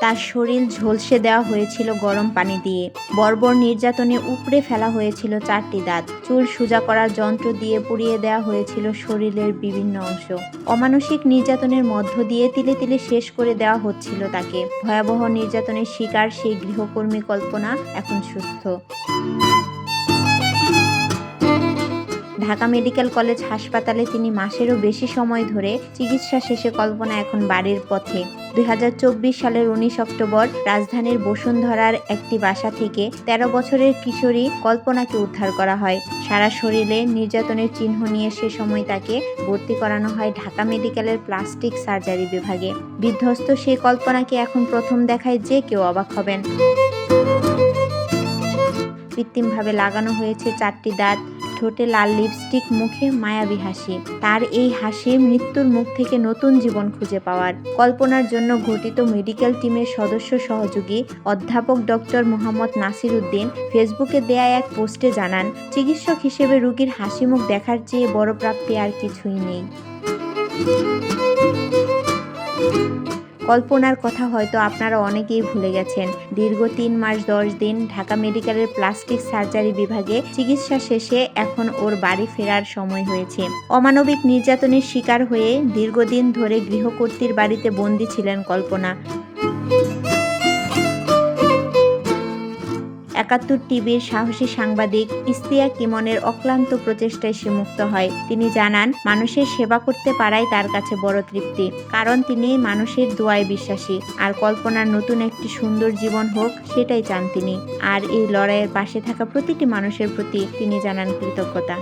তার শরীর ঝলসে দেওয়া হয়েছিল গরম পানি দিয়ে। বর্বর নির্যাতনে উপড়ে ফেলা হয়েছিল চারটি দাঁত। চুল সোজা করার যন্ত্র দিয়ে পুড়িয়ে দেওয়া হয়েছিল শরীরের বিভিন্ন অংশ। অমানসিক নির্যাতনের মধ্য দিয়ে তিলে তিলে শেষ করে দেওয়া হচ্ছিল তাকে। ভয়াবহ নির্যাতনের শিকার সেই গৃহকর্মী কল্পনা এখন সুস্থ। ঢাকা মেডিকেল কলেজ হাসপাতালে তিনি মাসেরও বেশি সময় ধরে চিকিৎসা শেষে কল্পনা এখন বাড়ির পথে। দুই হাজার চব্বিশ সালের উনিশ অক্টোবর রাজধানীর বসুন্ধরার একটি বাসা থেকে ১৩ বছরের কিশোরী কল্পনাকে উদ্ধার করা হয়। সারা শরীরে নির্যাতনের চিহ্ন নিয়ে সে সময় তাকে ভর্তি করানো হয় ঢাকা মেডিকেলের প্লাস্টিক সার্জারি বিভাগে। বিধ্বস্ত সেই কল্পনাকে এখন প্রথম দেখায় যে কেউ অবাক হবেন। কৃত্রিমভাবে লাগানো হয়েছে চারটি দাঁত ঠোঁটে লাল লিপস্টিক, মুখে মায়াবী হাসি। তার এই হাসি মৃত্যুর মুখ থেকে নতুন জীবন খুঁজে পাওয়ার। কল্পনার জন্য ঘটিত মেডিকেল টিমের সদস্য সহযোগী অধ্যাপক ডক্টর মোহাম্মদ নাসির উদ্দিন ফেসবুকে দেয়া এক পোস্টে জানান, চিকিৎসক হিসেবে রুগীর হাসি মুখ দেখার চেয়ে বড় প্রাপ্তি আর কিছুই নেই। কল্পনার কথা হয়তো আপনারা অনেকেই ভুলে গেছেন। দীর্ঘ তিন মাস দশ দিন ঢাকা মেডিকেলের প্লাস্টিক সার্জারি বিভাগে চিকিৎসা শেষে এখন ওর বাড়ি ফেরার সময় হয়েছে। অমানবিক নির্যাতনের শিকার হয়ে দীর্ঘদিন ধরে গৃহকর্ত্রীর বাড়িতে বন্দী ছিলেন কল্পনা। একাত্তর টিভির সাহসী সাংবাদিক ইস্তিয়া কিমনের অক্লান্ত প্রচেষ্টায় সে মুক্ত হয়। তিনি জানান, মানুষের সেবা করতে পারাই তার কাছে বড় তৃপ্তি, কারণ তিনি মানুষের দোয়ায় বিশ্বাসী। আর কল্পনার নতুন একটি সুন্দর জীবন হোক, সেটাই চান তিনি। আর এই লড়াইয়ের পাশে থাকা প্রতিটি মানুষের প্রতি তিনি জানান কৃতজ্ঞতা।